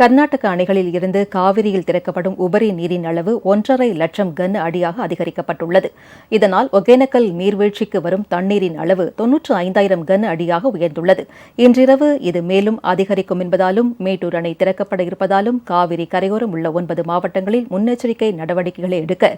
கர்நாடக அணைகளில் இருந்து காவிரியில் திறக்கப்படும் உபரி நீரின் அளவு ஒன்றரை லட்சம் கன அடியாக அதிகரிக்கப்பட்டுள்ளது. இதனால் ஒகேனக்கல் நீர்வீழ்ச்சிக்கு வரும் தண்ணீரின் அளவு தொன்னூற்று ஐந்தாயிரம் கன அடியாக உயர்ந்துள்ளது. இன்றிரவு இது மேலும் அதிகரிக்கும் என்பதாலும் மேட்டூர் அணை திறக்கப்பட இருப்பதாலும் காவிரி கரையோரம் உள்ள ஒன்பது மாவட்டங்களில் முன்னெச்சரிக்கை நடவடிக்கைகளை எடுக்க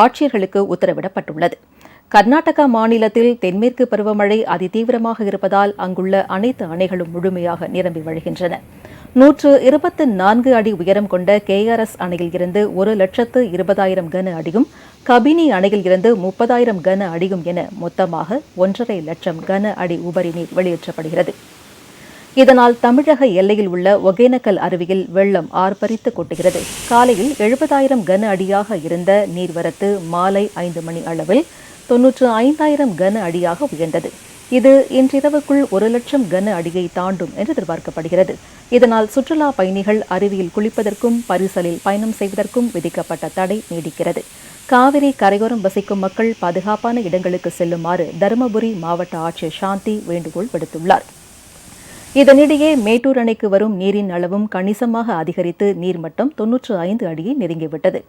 ஆட்சியர்களுக்கு உத்தரவிடப்பட்டுள்ளது. கர்நாடகா மாநிலத்தில் தென்மேற்கு பருவமழை அதிதீவிரமாக இருப்பதால் அங்குள்ள அனைத்து அணைகளும் முழுமையாக நிரம்பி வழிகின்றன. நூற்று இருபத்து நான்கு அடி உயரம் கொண்ட கேஆர்எஸ் அணையில் இருந்து ஒரு லட்சத்து இருபதாயிரம் கன அடியும் கபினி அணையில் இருந்து முப்பதாயிரம் கன அடியும் என மொத்தமாக ஒன்றரை லட்சம் கன அடி உபரி நீர் வெளியேற்றப்படுகிறது. இதனால் தமிழக எல்லையில் உள்ள ஒகேனக்கல் அருவியில் வெள்ளம் ஆர்ப்பரித்து கொட்டுகிறது. காலையில் எழுபதாயிரம் கன அடியாக இருந்த நீர்வரத்து மாலை ஐந்து மணி அளவில் தொன்னூற்று ஐந்தாயிரம் கன அடியாக உயர்ந்தது. இது இன்றிரவுக்குள் ஒரு லட்சம் கன அடியை தாண்டும் என்று எதிர்பார்க்கப்படுகிறது. இதனால் சுற்றுலா பயணிகள் அருவியில் குளிப்பதற்கும் பரிசலில் பயணம் செய்வதற்கும் விதிக்கப்பட்ட தடை நீடிக்கிறது. காவிரி கரையோரம் வசிக்கும் மக்கள் பாதுகாப்பான இடங்களுக்கு செல்லுமாறு தருமபுரி மாவட்ட ஆட்சியர் சாந்தி வேண்டுகோள் விடுத்துள்ளார். இதனிடையே மேட்டூர் அணைக்கு வரும் நீரின் அளவும் கணிசமாக அதிகரித்து நீர்மட்டம் தொன்னூற்று ஐந்து அடியை நெருங்கிவிட்டது.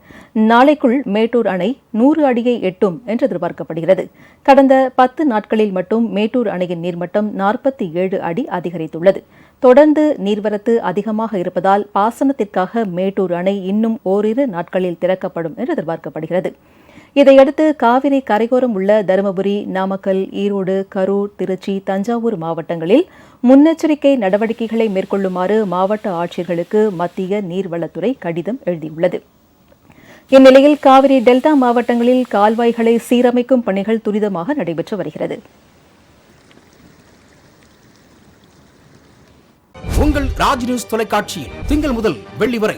நாளைக்குள் மேட்டூர் அணை நூறு அடியை எட்டும் என்று எதிர்பார்க்கப்படுகிறது. கடந்த பத்து நாட்களில் மட்டும் மேட்டூர் அணையின் நீர்மட்டம் நாற்பத்தி ஏழு அடி அதிகரித்துள்ளது. தொடர்ந்து நீர்வரத்து அதிகமாக இருப்பதால் பாசனத்திற்காக மேட்டூர் அணை இன்னும் ஓரிரு நாட்களில் திறக்கப்படும் என்று எதிர்பார்க்கப்படுகிறது. இதையடுத்து காவிரி கரையோரம் உள்ள தருமபுரி நாமக்கல் ஈரோடு கரூர் திருச்சி தஞ்சாவூர் மாவட்டங்களில் முன்னெச்சரிக்கை நடவடிக்கைகளை மேற்கொள்ளுமாறு மாவட்ட ஆட்சியர்களுக்கு மத்திய நீர்வளத்துறை கடிதம் எழுதியுள்ளது. இந்நிலையில் காவிரி டெல்டா மாவட்டங்களில் கால்வாய்களை சீரமைக்கும் பணிகள் துரிதமாக நடைபெற்று வருகிறது. உங்கள் ராஜ் நியூஸ் தொலைக்காட்சியில் திங்கள் முதல் வெள்ளி வரை